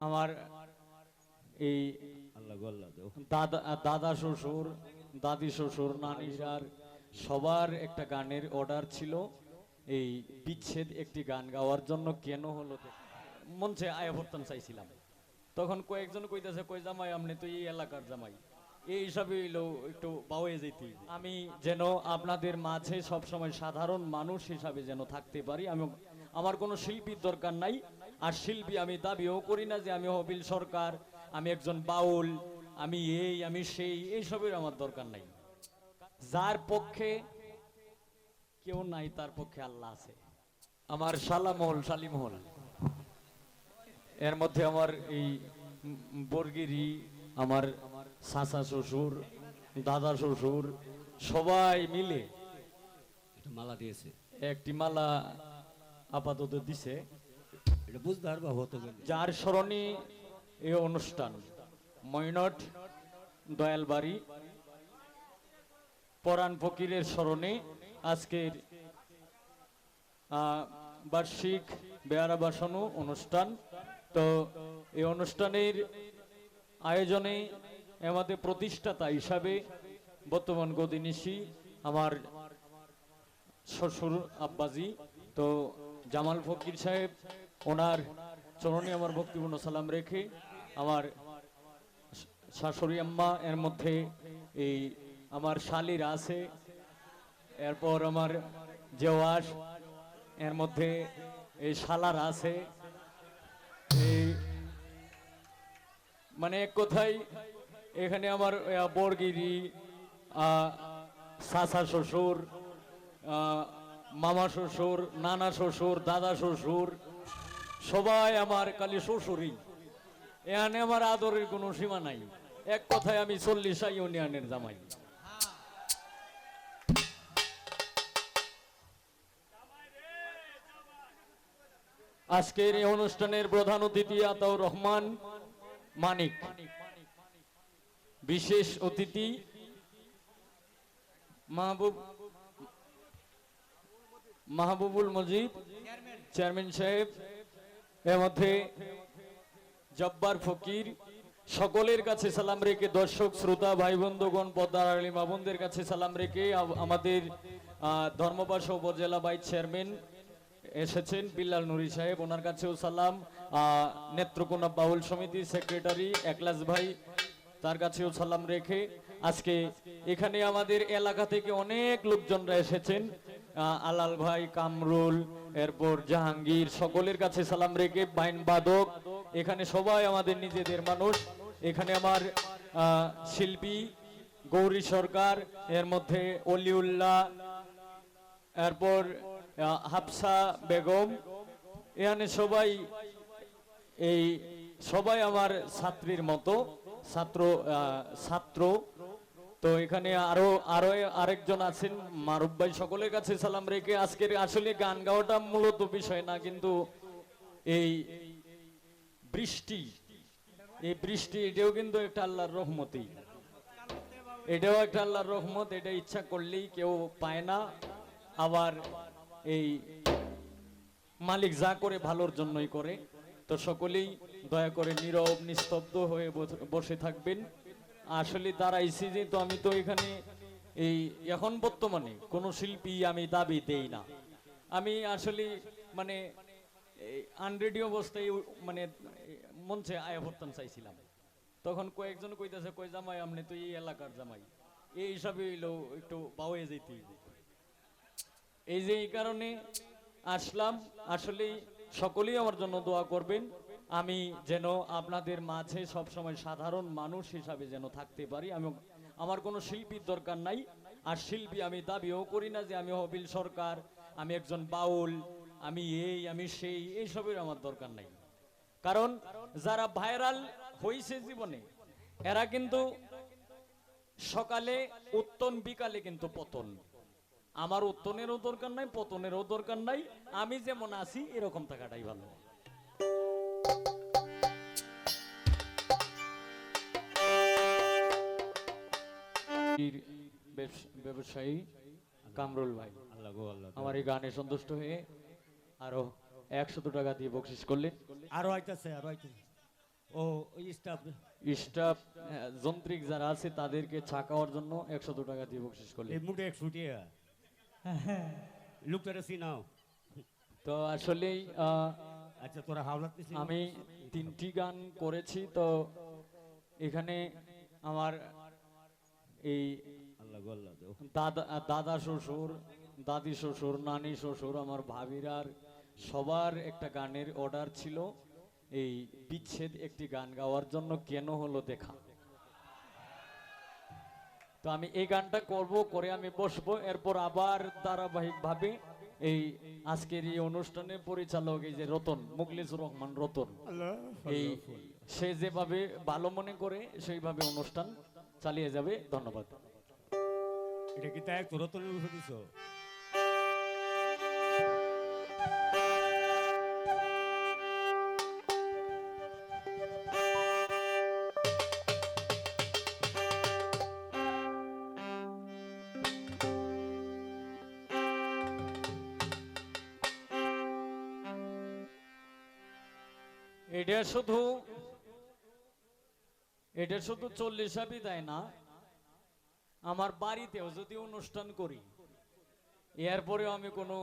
আমার এই দাদা দাদা শ্বশুর দাদি শ্বশুর নানিরার সবার একটা গানের অর্ডার ছিল এই বিচ্ছেদ একটি গান গাওয়ার জন্য কেন হলো মঞ্চে আয়া ভর্তন চাইছিলাম। তখন কয়েকজন কইতেছে কই জামাই আপনি তো এই এলাকার জামাই। এই হিসাবে হইল একটু বাউয়ে যেতে আমি যেন আপনাদের মাঝে সবসময় সাধারণ মানুষ হিসাবে যেন থাকতে পারি। আমি আমার কোনো শিল্পীর দরকার নাই। আর শিল্পী আমি দাবিও করি না যে আমি হবিল সরকার আমি একজন বাউল আমি এই আমি সেই এইসবের আমার দরকার নাই। যার পক্ষে কেউ নাই তার পক্ষে আল্লাহ আছে। আমার সালামহল শালিমহল এর মধ্যে আমার এই বর্গিরি আমার চাচা শ্বশুর দাদা শ্বশুর সবাই মিলে একটা মালা দিয়েছে। একটি মালা আপাতত দিছে। যার স্মরণে এই অনুষ্ঠান ময়নট দয়ালবাড়ি, পরাণ ফকিরের স্মরণে আজকের বার্ষিক বেয়ারা বাসানো অনুষ্ঠান। তো এই অনুষ্ঠানের আয়োজনে আমাদের প্রতিষ্ঠাতা হিসাবে বর্তমান গদিনিশি, আমার শ্বশুর আব্বাজি, তো জামাল ফকির সাহেব ওনার চরণে আমার ভক্তিপূর্ণ সালাম রেখে আমার শাশুড়ি আম্মা এর মধ্যে এই আমার শালিরা আছে। এরপর আমার জেওয়াস এর মধ্যে এই শালার আছে। এই মানে এক কথাই এখানে আমার বরগিরি আহ, শ্বশুর মামা শ্বশুর নানা শ্বশুর দাদা শ্বশুর সবাই আমার কালি শ্বশুরই। এখানে আমার আদরের কোনো সীমা নাই। এক কথায় আমি চল্লিশা ইউনিয়নের জামাই। আজকের এই অনুষ্ঠানের প্রধান অতিথি আতাউর রহমান মানিক। বিশেষ অতিথি মাহবুব মাহবুবুল মজিদ, চেয়ারম্যান সাহেব। এর মধ্যে জব্বার ফকির, সকলের কাছে সালাম রেখে দর্শক, শ্রোতা ভাই বন্ধুগণ পদ্মার আলী মামুনদের কাছে সালাম রেখে আমাদের ধর্মপাশা উপজেলা ভাইস চেয়ারম্যান এসেছেন বিল্লাল নুরি সাহেব। ওনার কাছেও সালাম। নেত্রকোনা বাউল সমিতি সেক্রেটারি একলাস ভাই, তার কাছেও সালাম রেখে আজকে এখানে আমাদের এলাকা থেকে অনেক লোকজনরা এসেছেন। আলাল ভাই, কামরুল, এরপর জাহাঙ্গীর, সকলের কাছে সালাম রেখে বাইন বাদক। এখানে সবাই আমাদের নিজেদের মানুষ। এখানে আমার শিল্পী গৌরী সরকার, এর মধ্যে অলিউল্লাহ, এরপর হাফসা বেগম। এখানে সবাই, এই সবাই আমার ছাত্রীর মতো, ছাত্র ছাত্র। তো এখানে আরও আরও আরেকজন আছেন, মারুফ ভাই সকলের কাছে সালাম রেখে আজকের আসলে গান গাওয়াটা মূলত বিষয় না, কিন্তু এই বৃষ্টি এই বৃষ্টি, এটাও কিন্তু একটা আল্লাহর রহমতই। এটাও একটা আল্লাহর রহমত, এটা ইচ্ছা করলেই কেউ পায় না। আবার এই মালিক যা করে ভালোর জন্যই করে। তো সকলেই দয়া করে নীরব, নিস্তব্ধ হয়ে বস- বসে থাকবেন। আসলে দাঁড়াইছি যে তো আমি তো এখানে এই এখন বর্তমানে কোনো শিল্পী আমি দাবি দেই না। আমি আসলে মানে আনরেডি অবস্থায় মানে মঞ্চে আয়া চাইছিলাম। তখন কয়েকজন কইতেছে, কই জামাই, আপনি তো এই এলাকার জামাই। এই হিসাবে হইল একটু বাউয়ে যেতে এই যে এই কারণে আসলাম। আসলে সকলেই আমার জন্য দোয়া করবেন। আমি যেন আপনাদের মাঝে সবসময় সাধারণ মানুষ হিসাবে যেন থাকতে পারি আমি আমার কোনো শিল্পীর দরকার নাই। আর শিল্পী আমি দাবিও করি না যে আমি হবিল সরকার, আমি একজন বাউল, আমি এই, আমি সেই এইসবের আমার দরকার নাই। কারণ যারা ভাইরাল হয়েছে জীবনে, এরা কিন্তু সকালে, উত্তন বিকালে কিন্তু পতন। আমার উত্তনেরও দরকার নাই, পতনেরও দরকার নাই, আমি যেমন আছি, এরকম থাকাটাই ভালো। ব্যবসায়ী কামরুল ভাই। আল্লাহ গো আল্লাহ আমার এই গানে সন্তুষ্ট হয়ে আরও একশত টাকা দিয়ে বকশিস করলেন। আরও আইতাছে আরও আইতাছে। ও স্টাফ স্টাফ যন্ত্রিক যারা আছে তাদেরকে চা খাওয়ার জন্য একশত টাকা দিয়ে বকশিস করলে এই মুটে এক ফুটিয়া লুকটারে সিনাও তো আসলেই আহ, আচ্ছা তোরা হাওলাত আমি তিনটি গান করেছি তো এখানে আমার এই দাদা দাদা শ্বশুর দাদি শ্বশুর নানি শ্বশুর আমার ভাবিরার সবার একটা গানের অর্ডার ছিল এই বিচ্ছেদ একটি গান গাওয়ার জন্য কেন হলো দেখা। তো আমি এই গানটা করব করে আমি বসবো এরপর আবার ধারাবাহিকভাবে এই আজকের এই অনুষ্ঠানে পরিচালক এই যে রতন মুখলিসুর রহমান রতন এই সে যেভাবে ভালো মনে করে সেইভাবে অনুষ্ঠান চালিয়ে যাবে ধন্যবাদ। এটা কি তাই তোর তোর রূপে দিছ? এটা শুধু এটা শুধু চল্লিশা বিদায় না, আমার বাড়িতেও যদি অনুষ্ঠান করি, এরপরেও আমি কোনো,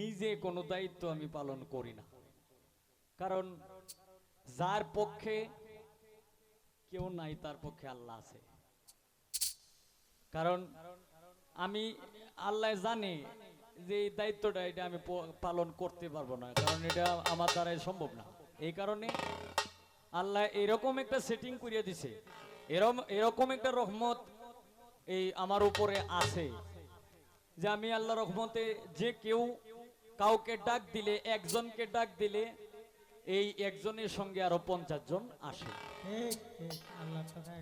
নিজে কোনো দায়িত্ব আমি পালন করি না। কারণ যার পক্ষে কেউ নাই, তার পক্ষে আল্লাহ আছে। কারণ আমি, আল্লাহ জানে যে এই দায়িত্বটা এটা আমি পালন করতে পারব না, কারণ এটা আমার দ্বারাই সম্ভব না। এই কারণে আল্লাহ এরকম একটা সেটিং করিয়ে দিছে। এরকম এরকম একটা রহমত এই আমার উপরে আছে। যে আমি আল্লাহ রহমতে যে কেউ কাউকে ডাক দিলে, একজনকে ডাক দিলে, এই একজনের সঙ্গে আরও পঞ্চাশ জন আসে।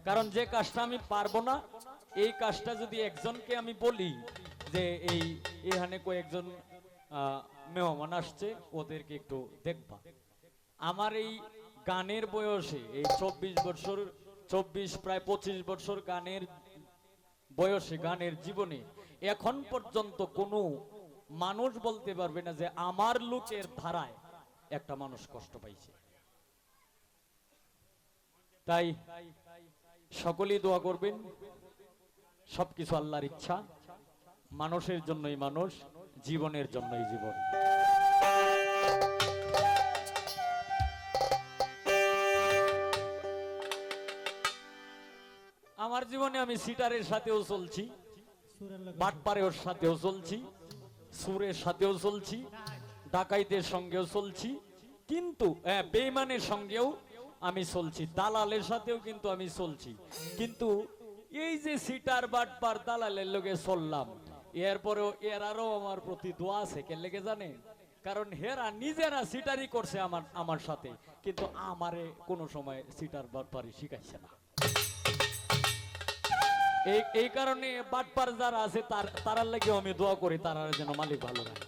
কারণ যে কাজটা আমি পারব না, এই কাজটা যদি একজনকে আমি বলি যে এই এখানে কয়েকজন মেহমান আসছে, ওদেরকে একটু দেখবা। আমার এই গানের বয়সে, এই চব্বিশ বছর, চব্বিশ, প্রায় পঁচিশ বছর গানের বয়সে, গানের জীবনে, এখন পর্যন্ত কোনো মানুষ বলতে পারবে না যে আমার লুকের ধারায় একটা মানুষ কষ্ট পাইছে। তাই সকলেই দোয়া করবেন, সবকিছু আল্লাহর ইচ্ছা, মানুষের জন্যই মানুষ, জীবনের জন্যই জীবন। জীবনে আমি সিটারের সাথেও চলছি বাটপারের সাথেও চলছি সুরের সাথেও চলছি ডাকাইতের সঙ্গেও চলছি কিন্তু হ্যাঁ, বেইমানের সঙ্গেও আমি চলছি দালালের সাথেও কিন্তু আমি চলছি। কিন্তু এই যে সিটার বাটপার দালালের লোকে চললাম এরপরেও এরারও আমার প্রতি দোয়া আছে কে লেগে জানে? কারণ হেরা নিজেরা সিটারি করছে আমার আমার সাথে কিন্তু আমারে কোনো সময় সিটার বাটপারি শিখাইছে না। এই এই কারণে বাটপার যারা আছে তার, তারার লাগে আমি দোয়া করি, তারা যেন মালিক ভালো রাখে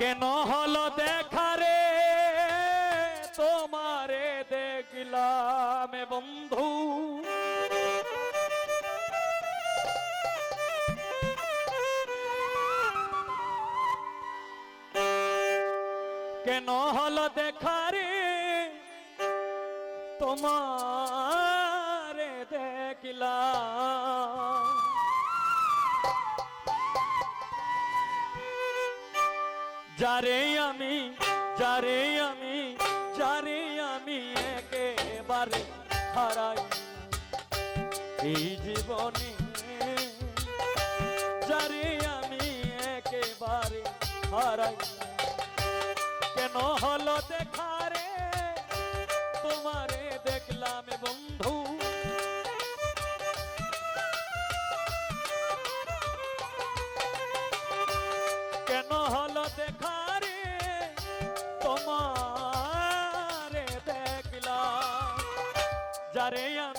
কেন হলো দেখারে তোমারে দেখলাম বন্ধু। কেন হলো দেখারে তোমারে দেখলাম। যারে আমি যারে আমি যারে আমি একেবারে হারাই। এই জীবনে যারে আমি একেবারে হারাই। কেন হলো দেখারে বন্ধু। কেন হলো দেখারে তোমার দেখলা যারে আমি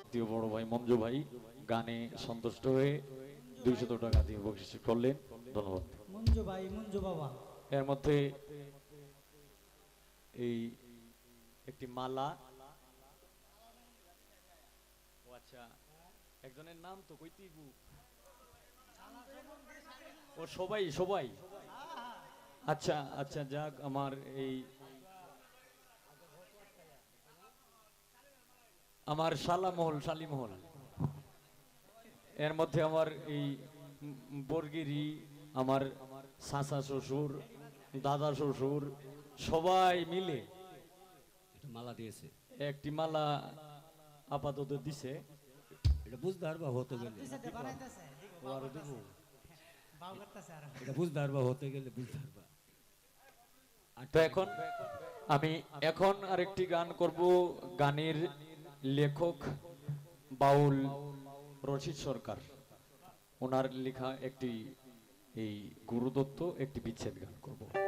দ্বিতীয় বড় ভাই মঞ্জু ভাই গানে সন্তুষ্ট হয়ে দুইশত টাকা দিয়ে বকশিস করলেন। ধন্যবাদ। মঞ্জু ভাই মঞ্জু বাবা। এর মধ্যে এই একটি মালা। ও আচ্ছা একজনের নাম তো কইতেই ও সবাই সবাই। আচ্ছা আচ্ছা যাক আমার এই আমার শালামহল শালিমহল এর মধ্যে আমার এই বর্গিরি আমার চাচা শ্বশুর দাদা শ্বশুর সবাই মিলে মালা দিয়েছে। একটি মালা আপাতত দিছে। এটা বুঝতে পারবা হতে গেলে? আরও দেবো। বাউ করতেছে আর। এটা বুঝতে পারবা হতে গেলে বুঝতে পারবা তো এখন আমি এখন আরেকটি গান করব গানের লেখক বাউল রশিদ সরকার। ওনার লেখা একটি এই গুরুদত্ত একটি বিচ্ছেদ গান করব।